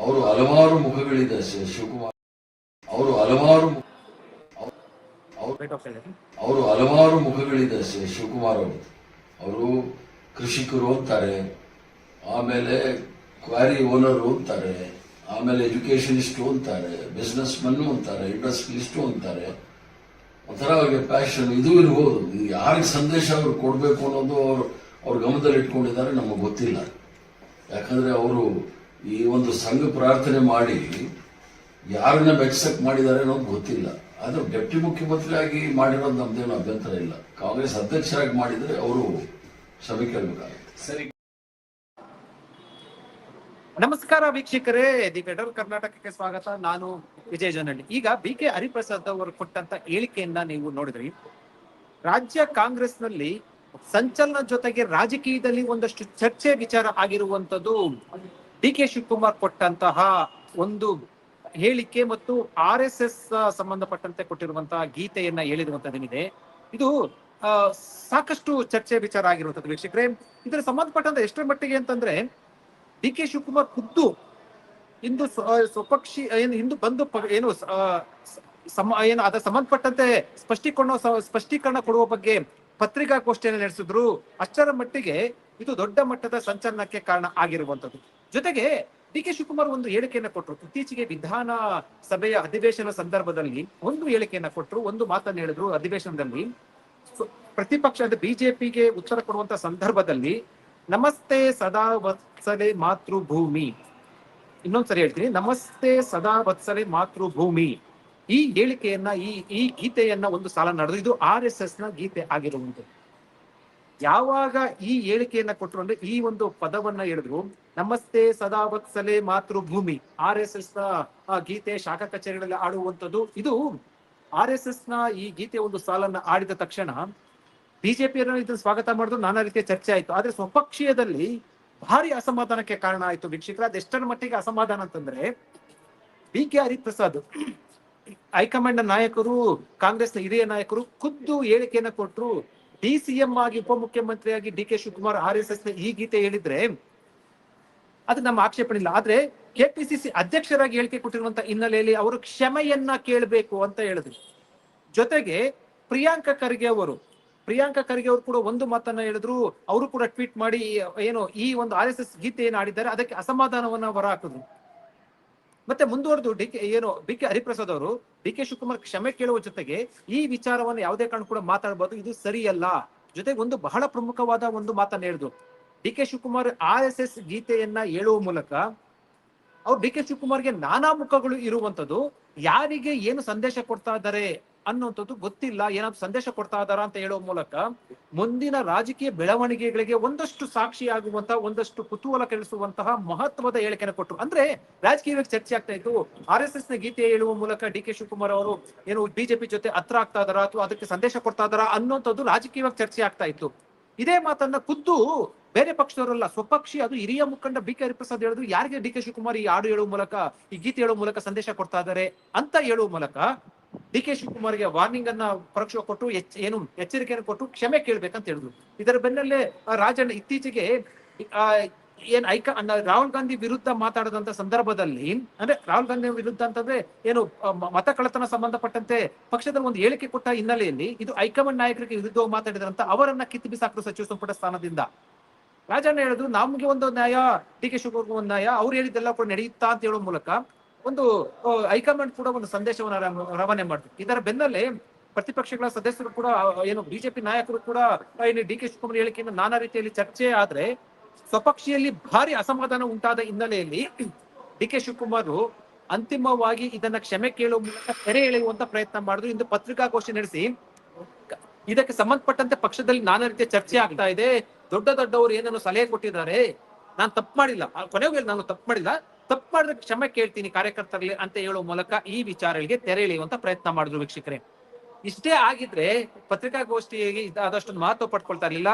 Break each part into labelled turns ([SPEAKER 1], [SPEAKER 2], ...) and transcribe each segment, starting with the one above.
[SPEAKER 1] ಅವರು ಹಲವಾರು ಮುಖಗಳಿದೆ ಶಿವಕುಮಾರ್. ಅವರು ಹಲವಾರು ಅವರು ಹಲವಾರು ಮುಖಗಳಿದೆ ಶಿವಕುಮಾರ್ ಅವರು. ಅವರು ಕೃಷಿಕರು ಅಂತಾರೆ, ಆಮೇಲೆ ಕ್ವಾರಿ ಓನರು ಅಂತಾರೆ, ಆಮೇಲೆ ಎಜುಕೇಷನಿಸ್ಟು ಅಂತಾರೆ ಬಿಸ್ನೆಸ್ ಮನ್ನು ಅಂತಾರೆ, ಇಂಡಸ್ಟ್ರಿಯಲಿಸ್ಟು ಅಂತಾರೆ. ಒಂಥರ ಅವ್ರಿಗೆ ಪ್ಯಾಷನ್ ಇದು ಇರ್ಬೋದು. ಯಾರಿಗೆ ಸಂದೇಶ ಅವ್ರು ಕೊಡಬೇಕು ಅನ್ನೋದು ಅವ್ರು ಅವ್ರ ಗಮನದಲ್ಲಿ ಇಟ್ಕೊಂಡಿದ್ದಾರೆ ನಮಗೆ ಗೊತ್ತಿಲ್ಲ. ಯಾಕಂದ್ರೆ ಅವರು ಈ ಒಂದು ಸಂಘ ಪ್ರಾರ್ಥನೆ ಮಾಡಿ ಯಾರನ್ನ ಮೆಚ್ಚಕ್ ಮಾಡಿದ್ದಾರೆ ಅನ್ನೋದು ಗೊತ್ತಿಲ್ಲ. ಆದ್ರೆ ಡೆಪ್ಟಿ ಮುಖ್ಯಮಂತ್ರಿಯಾಗಿ ಮಾಡಿರೋದು ನಮ್ದೇನು ಅಭ್ಯಂತರ ಇಲ್ಲ. ಕಾಂಗ್ರೆಸ್ ಅಧ್ಯಕ್ಷರಾಗಿ ಮಾಡಿದ್ರೆ ಅವರು ಸಭೆ ಕೇಳಬೇಕಾಗುತ್ತೆ
[SPEAKER 2] ಸರಿ.
[SPEAKER 3] ನಮಸ್ಕಾರ ವೀಕ್ಷಕರೇ. ದಿ ಫೆಡರಲ್ ಕರ್ನಾಟಕಕ್ಕೆ ಸ್ವಾಗತ. ನಾನು ವಿಜಯ ಜನಹಳ್ಳಿ ಈಗ ಬಿ ಕೆ ಹರಿಪ್ರಸಾದ್ ಅವರು ಕೊಟ್ಟಂತ ಹೇಳಿಕೆಯನ್ನ ನೀವು ನೋಡಿದ್ರಿ. ರಾಜ್ಯ ಕಾಂಗ್ರೆಸ್ನಲ್ಲಿ ಸಂಚಲನ ಜೊತೆಗೆ ರಾಜಕೀಯದಲ್ಲಿ ಒಂದಷ್ಟು ಚರ್ಚೆ ವಿಚಾರ ಆಗಿರುವಂತದ್ದು ಡಿ ಕೆ ಶಿವಕುಮಾರ್ ಕೊಟ್ಟಂತಹ ಒಂದು ಹೇಳಿಕೆ ಮತ್ತು ಆರ್ ಎಸ್ ಎಸ್ ಸಂಬಂಧಪಟ್ಟಂತೆ ಕೊಟ್ಟಿರುವಂತಹ ಗೀತೆಯನ್ನ ಹೇಳಿರುವಂತದ್ದೇನಿದೆ ಇದು ಸಾಕಷ್ಟು ಚರ್ಚೆ ವಿಚಾರ ಆಗಿರುವಂತದ್ದು ವೀಕ್ಷಕರೇ. ಇದರ ಸಂಬಂಧಪಟ್ಟಂತ ಎಷ್ಟರ ಮಟ್ಟಿಗೆ ಅಂತಂದ್ರೆ, ಡಿ ಕೆ ಶಿವಕುಮಾರ್ ಖುದ್ದು ಇಂದು ಸ್ವಪಕ್ಷಿ ಏನು, ಇಂದು ಬಂದು ಏನು ಸಮ, ಏನು, ಅದರ ಸಂಬಂಧಪಟ್ಟಂತೆ ಸ್ಪಷ್ಟೀಕರಣ ಸ್ಪಷ್ಟೀಕರಣ ಕೊಡುವ ಬಗ್ಗೆ ಪತ್ರಿಕಾಗೋಷ್ಠಿಯನ್ನು ನಡೆಸಿದ್ರು. ಅಷ್ಟರ ಮಟ್ಟಿಗೆ ಇದು ದೊಡ್ಡ ಮಟ್ಟದ ಸಂಚಲನಕ್ಕೆ ಕಾರಣ ಆಗಿರುವಂತದ್ದು. ಜೊತೆಗೆ ಡಿ ಕೆ ಶಿವಕುಮಾರ್ ಒಂದು ಹೇಳಿಕೆಯನ್ನ ಕೊಟ್ಟರು ಇತ್ತೀಚೆಗೆ ವಿಧಾನ ಸಭೆಯ ಅಧಿವೇಶನ ಸಂದರ್ಭದಲ್ಲಿ ಒಂದು ಹೇಳಿಕೆಯನ್ನ ಕೊಟ್ಟರು ಒಂದು ಮಾತನ್ನು ಹೇಳಿದ್ರು ಅಧಿವೇಶನದಲ್ಲಿ. ಪ್ರತಿಪಕ್ಷ ಅಂದ್ರೆ ಬಿಜೆಪಿಗೆ ಉತ್ತರ ಕೊಡುವಂತ ಸಂದರ್ಭದಲ್ಲಿ, ನಮಸ್ತೆ ಸದಾ ವತ್ಸಲೆ ಮಾತೃಭೂಮಿ. ಇನ್ನೊಂದ್ಸರಿ ಹೇಳ್ತೀನಿ, ನಮಸ್ತೆ ಸದಾ ವತ್ಸಲೆ ಮಾತೃಭೂಮಿ. ಈ ಹೇಳಿಕೆಯನ್ನ, ಈ ಈ ಗೀತೆಯನ್ನ ಒಂದು ಸಾಲ ನಡೆದು ಇದು ಆರ್ ಎಸ್ ಎಸ್ನ ಗೀತೆ ಆಗಿರುವಂತದ್ದು ಯಾವಾಗ ಈ ಹೇಳಿಕೆಯನ್ನ ಕೊಟ್ಟರು ಅಂದ್ರೆ ಈ ಒಂದು ಪದವನ್ನ ಹೇಳಿದ್ರು, ನಮಸ್ತೆ ಸದಾ ವತ್ಸಲೆ ಮಾತೃಭೂಮಿ, ಆರ್ ಎಸ್ ಎಸ್ನ ಗೀತೆ ಶಾಖಾ ಕಚೇರಿಗಳಲ್ಲಿ ಆಡುವಂಥದ್ದು ಇದು ಆರ್ ಎಸ್ ಎಸ್ನ ಈ ಗೀತೆ ಒಂದು ಸಾಲನ್ನ ಆಡಿದ ತಕ್ಷಣ ಬಿಜೆಪಿಯನ್ನು ಇದನ್ನು ಸ್ವಾಗತ ಮಾಡಿದ್ರು, ನಾನಾ ರೀತಿಯ ಚರ್ಚೆ ಆಯ್ತು. ಆದ್ರೆ ಸ್ವಪಕ್ಷೀಯದಲ್ಲಿ ಭಾರಿ ಅಸಮಾಧಾನಕ್ಕೆ ಕಾರಣ ಆಯ್ತು ವೀಕ್ಷಕರ. ಅದೆಷ್ಟರ ಮಟ್ಟಿಗೆ ಅಸಮಾಧಾನ ಅಂತಂದ್ರೆ ಬಿ ಕೆ ಹರಿಪ್ರಸಾದ್ ಹೈಕಮಾಂಡ್ನ ನಾಯಕರು, ಕಾಂಗ್ರೆಸ್ನ ಹಿರಿಯ ನಾಯಕರು ಖುದ್ದು ಹೇಳಿಕೆಯನ್ನ ಕೊಟ್ಟರು ಡಿ ಸಿ ಎಂ ಆಗಿ ಉಪಮುಖ್ಯಮಂತ್ರಿಯಾಗಿ D K Shivakumar R S S ಈ ಗೀತೆ ಹೇಳಿದ್ರೆ ಅದು ನಮ್ಮ ಆಕ್ಷೇಪಣೆ ಇಲ್ಲ. ಆದ್ರೆ ಕೆಪಿಸಿಸಿ ಅಧ್ಯಕ್ಷರಾಗಿ ಹೇಳಿಕೆ ಕೊಟ್ಟಿರುವಂತ ಹಿನ್ನೆಲೆಯಲ್ಲಿ ಅವರು ಕ್ಷಮೆಯನ್ನ ಕೇಳಬೇಕು ಅಂತ ಹೇಳಿದ್ರು. ಜೊತೆಗೆ ಪ್ರಿಯಾಂಕ ಖರ್ಗೆ ಅವರು, ಪ್ರಿಯಾಂಕ ಖರ್ಗೆ ಅವರು ಕೂಡ ಒಂದು ಮಾತನ್ನ ಹೇಳಿದ್ರು. ಅವರು ಕೂಡ ಟ್ವೀಟ್ ಮಾಡಿ ಏನು ಈ ಒಂದು ಆರ್ ಎಸ್ ಎಸ್ ಗೀತೆ ಏನು ಆಡಿದ್ದಾರೆ ಅದಕ್ಕೆ ಅಸಮಾಧಾನವನ್ನ ಹೊರ ಹಾಕಿದ್ರು ಮತ್ತೆ ಮುಂದುವರೆದು ಡಿ ಕೆ, ಏನು ಬಿ ಕೆ ಹರಿಪ್ರಸಾದ್ ಅವರು, ಡಿ ಕೆ ಶಿವಕುಮಾರ್ ಕ್ಷಮೆ ಕೇಳುವ ಜೊತೆಗೆ ಈ ವಿಚಾರವನ್ನು ಯಾವುದೇ ಕಾರಣ ಕೂಡ ಮಾತಾಡಬಹುದು ಇದು ಸರಿಯಲ್ಲ. ಜೊತೆಗೆ ಒಂದು ಬಹಳ ಪ್ರಮುಖವಾದ ಒಂದು ಮಾತನ್ನ ಹೇಳಿದ್ರು D K Shivakumar R S S ಗೀತೆಯನ್ನ ಹೇಳುವ ಮೂಲಕ ಅವ್ರು ಡಿ ಕೆ ಶಿವಕುಮಾರ್ಗೆ ನಾನಾ ಮುಖಗಳು ಇರುವಂತದ್ದು, ಯಾರಿಗೆ ಏನು ಸಂದೇಶ ಕೊಡ್ತಾ ಇದ್ದಾರೆ ಅನ್ನುವಂಥದ್ದು ಗೊತ್ತಿಲ್ಲ. ಏನಾದ್ರು ಸಂದೇಶ ಕೊಡ್ತಾ ಇದಾರ ಅಂತ ಹೇಳುವ ಮೂಲಕ ಮುಂದಿನ ರಾಜಕೀಯ ಬೆಳವಣಿಗೆಗಳಿಗೆ ಒಂದಷ್ಟು ಸಾಕ್ಷಿಯಾಗುವಂತಹ ಒಂದಷ್ಟು ಕುತೂಹಲ ಕೆಳಿಸುವಂತಹ ಮಹತ್ವದ ಹೇಳಿಕೆನ ಕೊಟ್ಟರು ಅಂದ್ರೆ ರಾಜಕೀಯವಾಗಿ ಚರ್ಚೆ ಆಗ್ತಾ ಇತ್ತು. ಆರ್ ಎಸ್ ಎಸ್ನ ಗೀತೆ ಹೇಳುವ ಮೂಲಕ ಡಿ ಕೆ ಶಿವಕುಮಾರ್ ಅವರು ಏನು ಬಿಜೆಪಿ ಜೊತೆ ಹತ್ರ ಆಗ್ತಾ ಇದಾರ ಅಥವಾ ಅದಕ್ಕೆ ಸಂದೇಶ ಕೊಡ್ತಾ ಇದಾರ ಅನ್ನೋಂಥದ್ದು ರಾಜಕೀಯವಾಗಿ ಚರ್ಚೆ ಆಗ್ತಾ ಇತ್ತು. ಇದೇ ಮಾತನ್ನ ಖುದ್ದು ಬೇರೆ ಪಕ್ಷದವರಲ್ಲ, ಸ್ವಪಕ್ಷಿ ಅದು ಹಿರಿಯ ಮುಖಂಡ ಬಿ ಕೆ ಹರಿಪ್ರಸಾದ್ ಹೇಳಿದ್ರು. ಯಾರಿಗೆ ಡಿ ಕೆ ಶಿವಕುಮಾರ್ ಈ ಹಾಡು ಹೇಳುವ ಮೂಲಕ, ಈ ಗೀತೆ ಹೇಳುವ ಮೂಲಕ ಸಂದೇಶ ಕೊಡ್ತಾ ಇದ್ದಾರೆ ಅಂತ ಹೇಳುವ ಮೂಲಕ ಡಿ ಕೆ ಶಿವಕುಮಾರ್ಗೆ ವಾರ್ನಿಂಗ್ ಅನ್ನ ಪರೋಕ್ಷ ಕೊಟ್ಟು ಏನು ಎಚ್ಚರಿಕೆಯನ್ನು ಕೊಟ್ಟು ಕ್ಷಮೆ ಕೇಳ್ಬೇಕಂತ ಹೇಳಿದ್ರು. ಇದರ ಬೆನ್ನಲ್ಲೇ ರಾಜಣ್ಣ ಇತ್ತೀಚೆಗೆ ಆ, ಏನ್ ಐಕ ರಾಹುಲ್ ಗಾಂಧಿ ವಿರುದ್ಧ ಮಾತಾಡದಂತ ಸಂದರ್ಭದಲ್ಲಿ ಅಂದ್ರೆ ರಾಹುಲ್ ಗಾಂಧಿ ವಿರುದ್ಧ ಅಂತಂದ್ರೆ ಏನು ಮತ ಕಳ್ಳತನ ಸಂಬಂಧಪಟ್ಟಂತೆ ಪಕ್ಷದ ಒಂದು ಹೇಳಿಕೆ ಕೊಟ್ಟ ಹಿನ್ನೆಲೆಯಲ್ಲಿ ಇದು ಹೈಕಮಾಂಡ್ ನಾಯಕರಿಗೆ ವಿರುದ್ಧ ಮಾತಾಡಿದ್ರಂತ ಅವರನ್ನ ಕಿತ್ತು ಬಿಸಾಕರು ಸಚಿವ ಸಂಪುಟ ಸ್ಥಾನದಿಂದ. ರಾಜಣ್ಣ ಹೇಳಿದ್ರು ನಮ್ಗೆ ಒಂದು ನ್ಯಾಯ ಡಿ ಕೆ ಶಿವಕುಮಾರ್ ಒಂದು ನ್ಯಾಯ ಅವ್ರು ಹೇಳಿದ್ದೆಲ್ಲ ಕೂಡ ನಡೆಯುತ್ತಾ ಅಂತ ಹೇಳೋ ಮೂಲಕ ಒಂದು ಹೈಕಮಾಂಡ್ ಕೂಡ ಒಂದು ಸಂದೇಶವನ್ನು ರವಾನೆ ಮಾಡಿದ್ರು ಇದರ ಬೆನ್ನಲ್ಲೇ ಪ್ರತಿಪಕ್ಷಗಳ ಸದಸ್ಯರು ಕೂಡ ಏನು ಬಿಜೆಪಿ ನಾಯಕರು ಕೂಡ ಏನು ಡಿ ಕೆ ಶಿವಕುಮಾರ್ ಹೇಳಿಕೆಯಿಂದ ನಾನಾ ರೀತಿಯಲ್ಲಿ ಚರ್ಚೆ ಆದ್ರೆ ಸ್ವಪಕ್ಷಿಯಲ್ಲಿ ಭಾರಿ ಅಸಮಾಧಾನ ಉಂಟಾದ ಹಿನ್ನೆಲೆಯಲ್ಲಿ ಡಿ ಕೆ ಶಿವಕುಮಾರ್ ಅಂತಿಮವಾಗಿ ಇದನ್ನ ಕ್ಷಮೆ ಕೇಳುವ ಮೂಲಕ ತೆರೆ ಎಳೆಯುವಂತ ಪ್ರಯತ್ನ ಮಾಡಿದ್ರು. ಇಂದು ಪತ್ರಿಕಾಗೋಷ್ಠಿ ನಡೆಸಿ ಇದಕ್ಕೆ ಸಂಬಂಧಪಟ್ಟಂತೆ ಪಕ್ಷದಲ್ಲಿ ನಾನಾ ರೀತಿಯ ಚರ್ಚೆ ಆಗ್ತಾ ಇದೆ. ದೊಡ್ಡ ದೊಡ್ಡವರು ಏನನ್ನು ಸಲಹೆ ಕೊಟ್ಟಿದ್ದಾರೆ. ನಾನು ತಪ್ಪು ಮಾಡಿಲ್ಲ. ಕೊನೆಗೂ ನಾನು ತಪ್ಪು ಮಾಡಿಲ್ಲ. ತಪ್ಪು ಕ್ಷಮೆ ಕೇಳ್ತೀನಿ ಕಾರ್ಯಕರ್ತರಲ್ಲಿ ಅಂತ ಹೇಳುವ ಮೂಲಕ ಈ ವಿಚಾರಗಳಿಗೆ ತೆರೆ ಎಳೆಯುವಂತ ಪ್ರಯತ್ನ ಮಾಡಿದ್ರು ವೀಕ್ಷಕರೇ. ಇಷ್ಟೇ ಆಗಿದ್ರೆ ಪತ್ರಿಕಾಗೋಷ್ಠಿಗೆ ಆದಷ್ಟು ಮಹತ್ವ ಪಡ್ಕೊಳ್ತಾ ಇರ್ಲಿಲ್ಲ.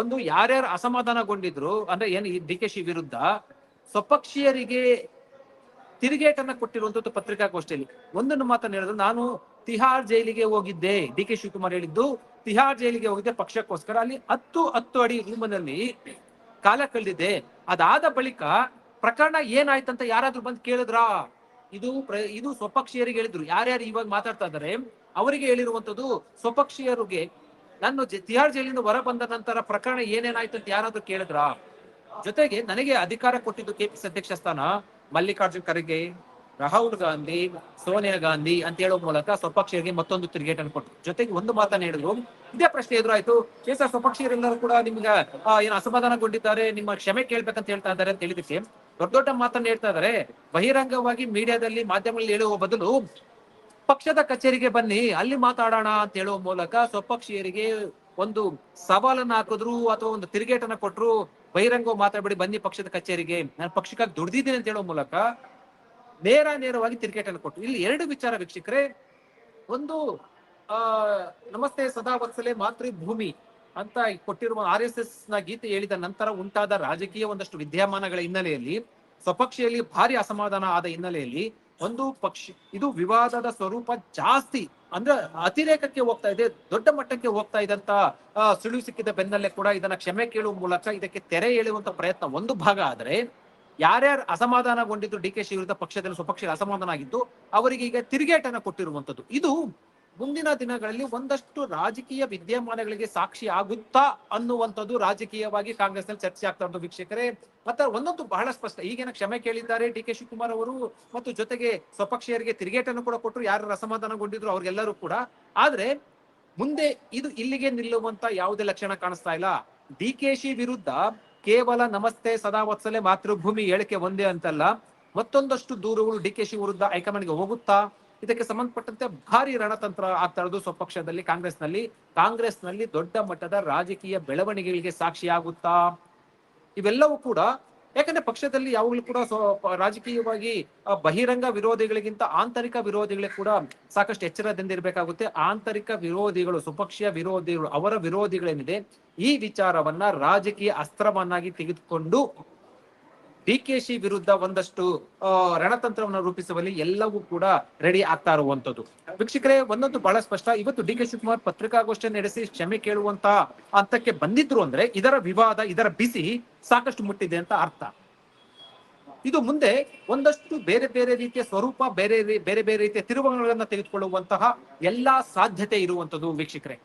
[SPEAKER 3] ಒಂದು ಯಾರ್ಯಾರು ಅಸಮಾಧಾನಗೊಂಡಿದ್ರು, ಅಂದ್ರೆ ಏನು ಡಿ ಕೆ ಶಿ ವಿರುದ್ಧ, ಸ್ವಪಕ್ಷೀಯರಿಗೆ ತಿರುಗೇಟನ್ನ ಕೊಟ್ಟಿರುವಂತದ್ದು ಪತ್ರಿಕಾಗೋಷ್ಠಿಯಲ್ಲಿ. ಒಂದನ್ನು ಮಾತ್ರ ಹೇಳಿದ್ರು ನಾನು ತಿಹಾರ್ ಜೈಲಿಗೆ ಹೋಗಿದ್ದೆ, ಡಿ ಕೆ ಶಿವಕುಮಾರ್ ಹೇಳಿದ್ದು, ತಿಹಾರ್ ಜೈಲಿಗೆ ಹೋಗಿದ್ದೆ ಪಕ್ಷಕ್ಕೋಸ್ಕರ. ಅಲ್ಲಿ ಹತ್ತು ಹತ್ತು ಅಡಿ ರೂಮನಲ್ಲಿ ಕಾಲ ಕಳೆದಿದ್ದೆ ಅದಾದ ಬಳಿಕ ಪ್ರಕರಣ ಏನಾಯ್ತು ಅಂತ ಯಾರಾದ್ರೂ ಬಂದು ಕೇಳಿದ್ರಾ? ಇದು ಇದು ಸ್ವಪಕ್ಷೀಯರಿಗೆ ಹೇಳಿದ್ರು. ಯಾರ್ಯಾರು ಇವಾಗ ಮಾತಾಡ್ತಾ ಇದ್ದಾರೆ, ಅವರಿಗೆ ಹೇಳಿರುವಂತದ್ದು ಸ್ವಪಕ್ಷೀಯರಿಗೆ ನಾನು ತಿಹಾರ್ ಜೈಲಿಂದ ಹೊರ ಬಂದ ನಂತರ ಪ್ರಕರಣ ಏನೇನಾಯ್ತು ಅಂತ ಯಾರಾದ್ರೂ ಕೇಳಿದ್ರಾ? ಜೊತೆಗೆ ನನಗೆ ಅಧಿಕಾರ ಕೊಟ್ಟಿದ್ದು ಕೆಪಿಸಿ ಅಧ್ಯಕ್ಷ ಸ್ಥಾನ ಮಲ್ಲಿಕಾರ್ಜುನ್ ಖರ್ಗೆ, ರಾಹುಲ್ ಗಾಂಧಿ, ಸೋನಿಯಾ ಗಾಂಧಿ ಅಂತ ಹೇಳೋ ಮೂಲಕ ಸ್ವಪಕ್ಷೀಯರಿಗೆ ಮತ್ತೊಂದು ತಿರುಗೇಟನ್ನು ಕೊಟ್ಟರು. ಜೊತೆಗೆ ಒಂದು ಮಾತನ್ನ ಹೇಳಿದ್ರು. ಇದೇ ಪ್ರಶ್ನೆ ಎದುರಾಯ್ತು. ಕೇಸ ಸ್ವಪಕ್ಷೀಯರೆಲ್ಲರೂ ಕೂಡ ನಿಮ್ಗೆ ಏನು ಅಸಮಾಧಾನಗೊಂಡಿದ್ದಾರೆ, ನಿಮ್ಮ ಕ್ಷಮೆ ಕೇಳ್ಬೇಕಂತ ಹೇಳ್ತಾ ಇದ್ದಾರೆ ಅಂತ ಹೇಳಿದಕ್ಕೆ ದೊಡ್ಡ ದೊಡ್ಡ ಮಾತನ್ನ ಹೇಳ್ತಾ ಇದಾರೆ ಬಹಿರಂಗವಾಗಿ ಮೀಡಿಯಾದಲ್ಲಿ ಮಾಧ್ಯಮಗಳಲ್ಲಿ ಹೇಳುವ ಬದಲು ಪಕ್ಷದ ಕಚೇರಿಗೆ ಬನ್ನಿ, ಅಲ್ಲಿ ಮಾತಾಡೋಣ ಅಂತ ಹೇಳುವ ಮೂಲಕ ಸ್ವಪಕ್ಷೀಯರಿಗೆ ಒಂದು ಸವಾಲನ್ನ ಹಾಕಿದ್ರು ಅಥವಾ ಒಂದು ತಿರುಗೇಟನ್ನ ಕೊಟ್ಟರು ಬಹಿರಂಗ ಮಾತಾಡ್ಬೇಡಿ, ಬನ್ನಿ ಪಕ್ಷದ ಕಚೇರಿಗೆ. ನಾನು ಪಕ್ಷಕ್ಕಾಗಿ ದುಡ್ದಿದ್ದೀನಿ ಅಂತ ಹೇಳೋ ಮೂಲಕ ನೇರ ನೇರವಾಗಿ ತಿರುಗೇಟನ್ನು ಕೊಟ್ರು. ಇಲ್ಲಿ ಎರಡು ವಿಚಾರ ವೀಕ್ಷಕರೇ. ಒಂದು, ಆ, ನಮಸ್ತೆ ಸದಾ ವತ್ಸಲೆ ಮಾತೃ ಭೂಮಿ ಅಂತ ಕೊಟ್ಟಿರುವ ಆರ್ ಎಸ್ ಎಸ್ನ ಗೀತೆ ಹೇಳಿದ ನಂತರ ಉಂಟಾದ ರಾಜಕೀಯ ಒಂದಷ್ಟು ವಿದ್ಯಮಾನಗಳ ಹಿನ್ನೆಲೆಯಲ್ಲಿ, ಸ್ವಪಕ್ಷಿಯಲ್ಲಿ ಭಾರಿ ಅಸಮಾಧಾನ ಆದ ಹಿನ್ನೆಲೆಯಲ್ಲಿ ಒಂದು ಪಕ್ಷ, ಇದು ವಿವಾದದ ಸ್ವರೂಪ ಜಾಸ್ತಿ ಅಂದ್ರೆ ಅತಿರೇಕಕ್ಕೆ ಹೋಗ್ತಾ ಇದೆ, ದೊಡ್ಡ ಮಟ್ಟಕ್ಕೆ ಹೋಗ್ತಾ ಇದ್ದಂತ ಸುಳಿವು ಸಿಕ್ಕಿದ ಬೆನ್ನಲ್ಲೇ ಕೂಡ ಇದನ್ನ ಕ್ಷಮೆ ಕೇಳುವ ಮೂಲಕ ಇದಕ್ಕೆ ತೆರೆ ಎಳೆಯುವಂತ ಪ್ರಯತ್ನ ಒಂದು ಭಾಗ ಆದ್ರೆ, ಯಾರ್ಯಾರು ಅಸಮಾಧಾನಗೊಂಡಿದ್ದು ಡಿ ಕೆ ಶಿ ವಿರುದ್ಧ ಪಕ್ಷದಲ್ಲಿ ಸ್ವಪಕ್ಷ ಅಸಮಾಧಾನ ಆಗಿದ್ದು, ಅವರಿಗೆ ಈಗ ತಿರುಗೇಟನ ಕೊಟ್ಟಿರುವಂತದ್ದು ಇದು ಮುಂದಿನ ದಿನಗಳಲ್ಲಿ ಒಂದಷ್ಟು ರಾಜಕೀಯ ವಿದ್ಯಮಾನಗಳಿಗೆ ಸಾಕ್ಷಿ ಆಗುತ್ತಾ ಅನ್ನುವಂಥದ್ದು ರಾಜಕೀಯವಾಗಿ ಕಾಂಗ್ರೆಸ್ನಲ್ಲಿ ಚರ್ಚೆ ಆಗ್ತಾ ಉಂಟು ವೀಕ್ಷಕರೇ. ಮತ್ತೆ ಒಂದೊಂದು ಬಹಳ ಸ್ಪಷ್ಟ ಈಗೇನ ಕ್ಷಮೆ ಕೇಳಿದ್ದಾರೆ ಡಿ ಕೆ ಶಿವಕುಮಾರ್ ಅವರು ಮತ್ತು ಜೊತೆಗೆ ಸ್ವಪಕ್ಷೀಯರಿಗೆ ತಿರುಗೇಟನ್ನು ಕೂಡ ಕೊಟ್ಟರು, ಯಾರು ಅಸಮಾಧಾನಗೊಂಡಿದ್ರು ಅವ್ರಿಗೆಲ್ಲರೂ ಕೂಡ. ಆದ್ರೆ ಮುಂದೆ ಇದು ಇಲ್ಲಿಗೆ ನಿಲ್ಲುವಂತ ಯಾವುದೇ ಲಕ್ಷಣ ಕಾಣಿಸ್ತಾ ಇಲ್ಲ. ಡಿ ಕೆ ಶಿ ವಿರುದ್ಧ ಕೇವಲ ನಮಸ್ತೆ ಸದಾ ವತ್ಸಲೆ ಮಾತೃಭೂಮಿ ಹೇಳಿಕೆ ಒಂದೇ ಅಂತಲ್ಲ, ಮತ್ತೊಂದಷ್ಟು ದೂರುಗಳು ಡಿ ಕೆ ಶಿ ವಿರುದ್ಧ ಹೈಕಮಾಂಡ್ಗೆ ಹೋಗುತ್ತಾ ಇದಕ್ಕೆ ಸಂಬಂಧಪಟ್ಟಂತೆ ಭಾರಿ ರಣತಂತ್ರ ಆಗ್ತಾ ಇರೋದು ಸ್ವಪಕ್ಷದಲ್ಲಿ ಕಾಂಗ್ರೆಸ್ನಲ್ಲಿ. ಕಾಂಗ್ರೆಸ್ನಲ್ಲಿ ದೊಡ್ಡ ಮಟ್ಟದ ರಾಜಕೀಯ ಬೆಳವಣಿಗೆಗಳಿಗೆ ಸಾಕ್ಷಿಯಾಗುತ್ತಾ ಇವೆಲ್ಲವೂ ಕೂಡ, ಯಾಕಂದ್ರೆ ಪಕ್ಷದಲ್ಲಿ ಯಾವಾಗಲೂ ಕೂಡ ರಾಜಕೀಯವಾಗಿ ಬಹಿರಂಗ ವಿರೋಧಿಗಳಿಗಿಂತ ಆಂತರಿಕ ವಿರೋಧಿಗಳಿಗೆ ಕೂಡ ಸಾಕಷ್ಟು ಎಚ್ಚರದಿಂದ ಇರಬೇಕಾಗುತ್ತೆ. ಆಂತರಿಕ ವಿರೋಧಿಗಳು, ಸ್ವಪಕ್ಷೀಯ ವಿರೋಧಿಗಳು, ಅವರ ವಿರೋಧಿಗಳೇನಿದೆ, ಈ ವಿಚಾರವನ್ನ ರಾಜಕೀಯ ಅಸ್ತ್ರವನ್ನಾಗಿ ತೆಗೆದುಕೊಂಡು ಡಿ ವಿರುದ್ಧ ಒಂದಷ್ಟು ರಣತಂತ್ರವನ್ನು ರೂಪಿಸುವಲ್ಲಿ ಎಲ್ಲವೂ ಕೂಡ ರೆಡಿ ಆಗ್ತಾ ಇರುವಂತದ್ದು ವೀಕ್ಷಕರೇ, ಒಂದೊಂದು ಬಹಳ ಸ್ಪಷ್ಟ. ಇವತ್ತು ಡಿ ಕೆ ಶಿವಕುಮಾರ್ ಪತ್ರಿಕಾಗೋಷ್ಠಿ ನಡೆಸಿ ಕ್ಷಮೆ ಕೇಳುವಂತ ಹಂತಕ್ಕೆ ಬಂದಿದ್ರು ಅಂದ್ರೆ ಇದರ ವಿವಾದ, ಇದರ ಬಿಸಿ ಸಾಕಷ್ಟು ಮುಟ್ಟಿದೆ ಅಂತ ಅರ್ಥ. ಇದು ಮುಂದೆ ಒಂದಷ್ಟು ಬೇರೆ ಬೇರೆ ರೀತಿಯ ಸ್ವರೂಪ, ಬೇರೆ ಬೇರೆ ಬೇರೆ ರೀತಿಯ ತಿರುವುಗಳನ್ನ ತೆಗೆದುಕೊಳ್ಳುವಂತಹ ಎಲ್ಲಾ ಸಾಧ್ಯತೆ ಇರುವಂತದ್ದು ವೀಕ್ಷಕರೇ.